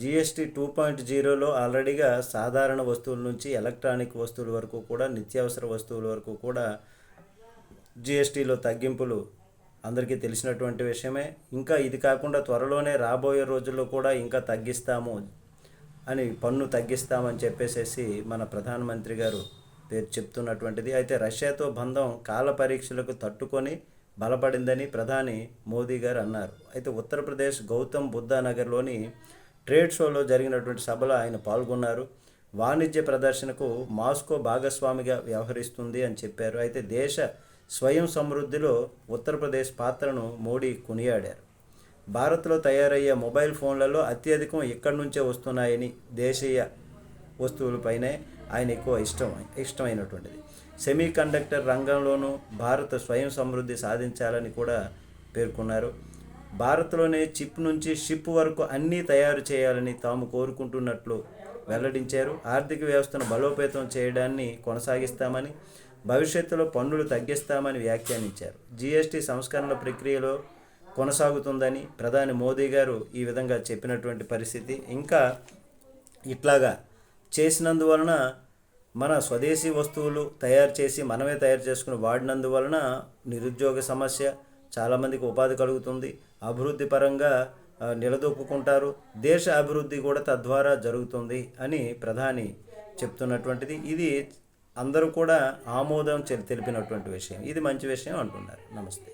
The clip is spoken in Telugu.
జిఎస్టీ టూ పాయింట్ జీరోలో ఆల్రెడీగా సాధారణ వస్తువుల నుంచి ఎలక్ట్రానిక్ వస్తువుల వరకు కూడా నిత్యావసర వస్తువుల వరకు కూడా జిఎస్టీలో తగ్గింపులు అందరికీ తెలిసినటువంటి విషయమే. ఇంకా ఇది కాకుండా త్వరలోనే రాబోయే రోజుల్లో కూడా ఇంకా తగ్గిస్తాము అని పన్ను తగ్గిస్తామని చెప్పేసేసి మన ప్రధానమంత్రి గారు పేరు చెప్తున్నటువంటిది. అయితే రష్యాతో బంధం కాల పరీక్షలకు తట్టుకొని బలపడిందని ప్రధాని మోదీ గారు అన్నారు. అయితే ఉత్తరప్రదేశ్ గౌతమ్ బుద్ధ నగర్లోని ట్రేడ్ షోలో జరిగినటువంటి సభలో ఆయన పాల్గొన్నారు. వాణిజ్య ప్రదర్శనకు మాస్కో భాగస్వామిగా వ్యవహరిస్తుంది అని చెప్పారు. అయితే దేశ స్వయం సమృద్ధిలో ఉత్తరప్రదేశ్ పాత్రను మోడీ కొనియాడారు. భారత్లో తయారయ్యే మొబైల్ ఫోన్లలో అత్యధికం ఇక్కడి నుంచే వస్తున్నాయని దేశీయ వస్తువులపైనే ఆయన ఎక్కువ ఇష్టం ఇష్టమైనటువంటిది. సెమీ కండక్టర్ రంగంలోనూ భారత్ స్వయం సమృద్ధి సాధించాలని కూడా పేర్కొన్నారు. భారత్లోనే చిప్ నుంచి షిప్ వరకు అన్నీ తయారు చేయాలని తాము కోరుకుంటున్నట్లు వెల్లడించారు. ఆర్థిక వ్యవస్థను బలోపేతం చేయడాన్ని కొనసాగిస్తామని భవిష్యత్తులో పన్నులు తగ్గిస్తామని వ్యాఖ్యానించారు. జీఎస్టీ సంస్కరణల ప్రక్రియలో కొనసాగుతుందని ప్రధాని మోదీ గారు ఈ విధంగా చెప్పినటువంటి పరిస్థితి. ఇంకా ఇట్లాగా చేసినందువలన మన స్వదేశీ వస్తువులు తయారు చేసి మనమే తయారు చేసుకుని వాడినందువలన నిరుద్యోగ సమస్య చాలామందికి ఉపాధి కలుగుతుంది. అభివృద్ధి పరంగా నిలదొక్కుంటారు దేశ అభివృద్ధి కూడా తద్వారా జరుగుతుంది అని ప్రధాని చెప్తున్నటువంటిది. ఇది అందరూ కూడా ఆమోదం చె- తెలిపినటువంటి విషయం. ఇది మంచి విషయం అంటున్నారు. నమస్తే.